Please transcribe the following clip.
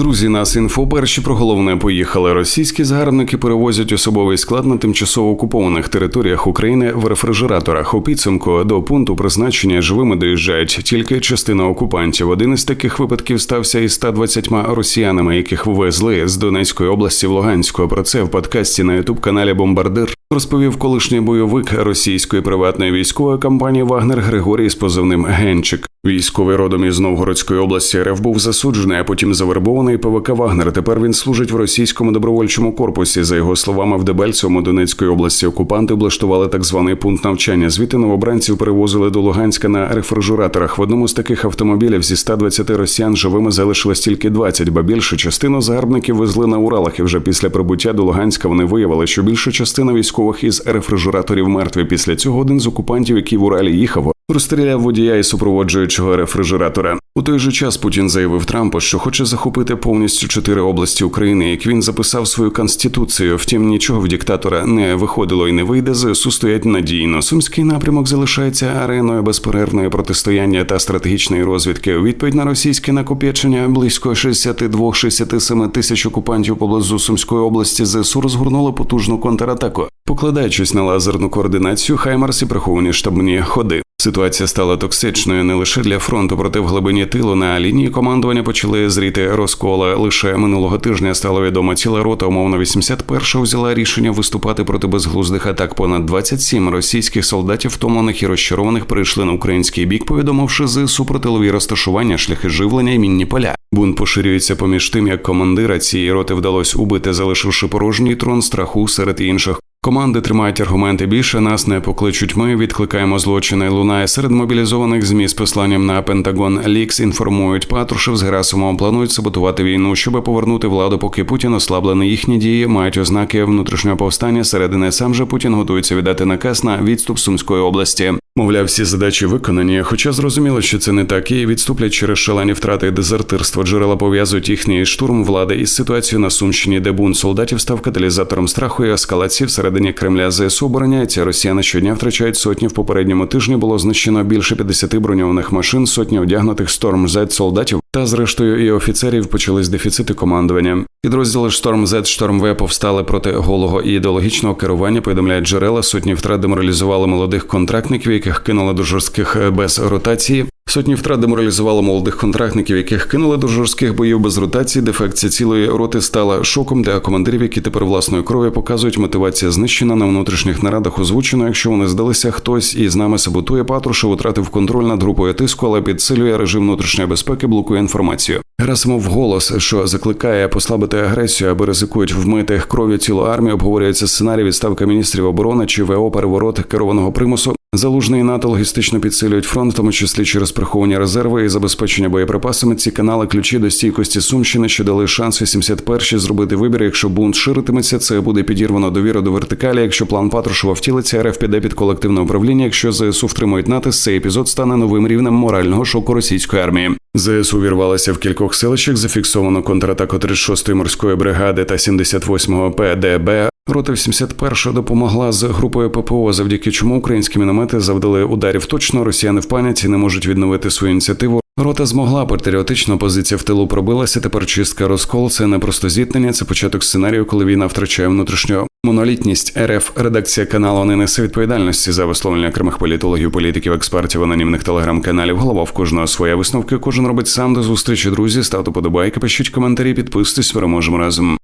Друзі, нас інфо перші про головне поїхали. Російські загарбники перевозять особовий склад на тимчасово окупованих територіях України в рефрижераторах. У підсумку до пункту призначення живими доїжджають тільки частина окупантів. Один із таких випадків стався із 120 росіянами, яких ввезли з Донецької області в Луганську. Про це в подкасті на ютуб каналі Бомбардир розповів колишній бойовик російської приватної військової компанії Вагнер Григорій з позивним Генчик. Військовий родом із Новгородської області РФ був засуджений, а потім завербований ПВК Вагнер. Тепер він служить в російському добровольчому корпусі. За його словами, в Дебельцевому Донецької області окупанти облаштували так званий пункт навчання. Звідти новобранців перевозили до Луганська на рефрижераторах. В одному з таких автомобілів зі 120 росіян живими залишилось тільки 20, ба більшу частину загарбників везли на Уралах. І вже після прибуття до Луганська вони виявили, що більша частина військових із рефрижераторів мертві. Після цього один з окупантів, який в Уралі їхав, розстріляв водія і супроводжуючого рефрижератора. У той же час Путін заявив Трампу, що хоче захопити повністю чотири області України, як він записав свою конституцію. Втім, нічого в диктатора не виходило і не вийде. ЗСУ стоять надійно. Сумський напрямок залишається ареною безперервної протистояння та стратегічної розвідки. У відповідь на російське накопичення близько 62-67 тисяч окупантів поблизу Сумської області. ЗСУ розгорнуло потужну контратаку, покладаючись на лазерну координацію Хаймарс і приховані штабні ходи. Ситуація стала токсичною не лише для фронту, проте в глибині тилу на лінії командування почали зріти розколи. Лише минулого тижня стало відомо, ціла рота умовно 81-го взяла рішення виступати проти безглуздих атак. Понад 27 російських солдатів, втомлених і розчарованих, перейшли на український бік, повідомивши ЗСУ про тилові розташування, шляхи живлення і мінні поля. Бунт поширюється поміж тим, як командира цієї роти вдалося убити, залишивши порожній трон страху серед інших. Команди тримають аргументи більше нас не покличуть. Ми відкликаємо злочини. Лунає серед мобілізованих змі з посланням на Пентагон. Лікс інформують Патрушев з Герасимовим планують саботувати війну, щоб повернути владу, поки Путін ослаблений. Їхні дії мають ознаки внутрішнього повстання. Середини сам же Путін готується віддати наказ на відступ Сумської області. Мовляв, всі задачі виконані, хоча зрозуміло, що це не так, і відступлять через шалені втрати і дезертирство. Джерела пов'язують їхній штурм влади із ситуацією на Сумщині, де бунт солдатів став каталізатором страху і ескалації всередині Кремля. ЗСУ обороняється. Росіяни щодня втрачають сотні. В попередньому тижні було знищено більше 50 броньованих машин, сотні одягнутих Storm Z солдатів. Та зрештою і офіцерів почались дефіцити командування. Підрозділи Шторм Зет Шторм В повстали проти голого і ідеологічного керування. Повідомляють джерела. Сотні втрат деморалізували молодих контрактників, яких кинули до жорстких без ротації. Сотні втрат деморалізували молодих контрактників, яких кинули до жорстких боїв без ротації. Дефекція цілої роти стала шоком для командирів, які тепер власною кров'ю показують мотивація знищена на внутрішніх нарадах. Озвучено, якщо вони здалися, хтось із нами саботує Патрушев, втратив контроль над групою тиску, але підсилює режим внутрішньої безпеки, блокує інформацію. Герасимов голос, що закликає послабити агресію, аби ризикують вмити кров'ю цілу армію. Обговорюється сценарій відставка міністрів оборони чи ВО переворот керованого примусу. Залужний НАТО логістично підсилюють фронт, в тому числі через приховані резерви і забезпечення боєприпасами. Ці канали ключі до стійкості Сумщини, що дали шанс 81-й зробити вибір. Якщо бунт ширитиметься, це буде підірвано довіра до вертикалі. Якщо план Патрушева втілиться, РФ піде під колективне управління. Якщо ЗСУ втримують натиск, цей епізод стане новим рівнем морального шоку російської армії. ЗСУ вірвалася в кількох селищах. Зафіксовано контратаку 36-ї морської бригади та 78-го ПДБ. Рота 81 допомогла з групою ППО, завдяки чому українські міномети завдали ударів точно. Росіяни в паніці не можуть відновити свою ініціативу. Рота змогла патріотично позиція в тилу пробилася. Тепер чистка розкол. Це не просто зіткнення, це початок сценарію, коли війна втрачає внутрішню монолітність. РФ редакція каналу не несе відповідальності за висловлення окремих політологів, політиків, експертів, анонімних телеграм-каналів. Голова в кожного своя висновки. Кожен робить сам до зустрічі. Друзі, ставте подобайки, пишіть коментарі, підписуйтесь, переможемо разом.